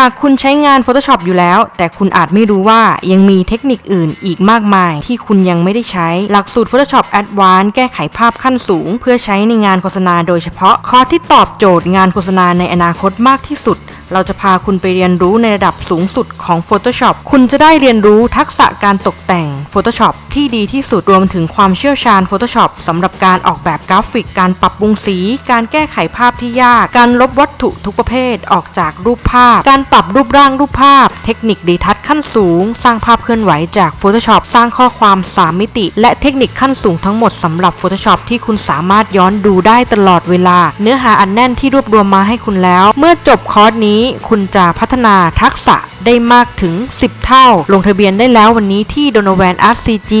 หากคุณใช้งาน Photoshop อยู่แล้ว แต่คุณอาจไม่รู้ว่ายังมีเทคนิคอื่นอีกมากมาย ที่คุณยังไม่ได้ใช้ หลักสูตร Photoshop Advanced แก้ไขภาพขั้นสูง เพื่อใช้ในงานโฆษณาโดยเฉพาะ คอร์สที่ตอบโจทย์งานโฆษณาในอนาคตมากที่สุด เราจะพาคุณไปเรียนรู้ในระดับสูงสุดของ Photoshop คุณจะได้เรียนรู้ทักษะการตกแต่ง Photoshop ที่ดีที่สุดรวมถึงความเชี่ยวชาญ Photoshop สำหรับการออกแบบกราฟิก การปรับปรุงสี การแก้ไขภาพที่ยาก การลบวัตถุทุกประเภทออกจากรูปภาพ การปรับรูปร่างรูปภาพ เทคนิคดีทัศน์ขั้นสูง สร้างภาพเคลื่อนไหวจาก Photoshop สร้างข้อความ 3 มิติ และเทคนิคขั้นสูงทั้งหมดสำหรับ Photoshop ที่คุณสามารถย้อนดูได้ตลอดเวลา เนื้อหาอันแน่นที่รวบรวมมาให้คุณแล้ว เมื่อจบคอร์สนี้ คุณจะพัฒนาทักษะ ได้มากถึง 10 เท่า ลงทะเบียนได้แล้ววันนี้ที่ Donovan RCG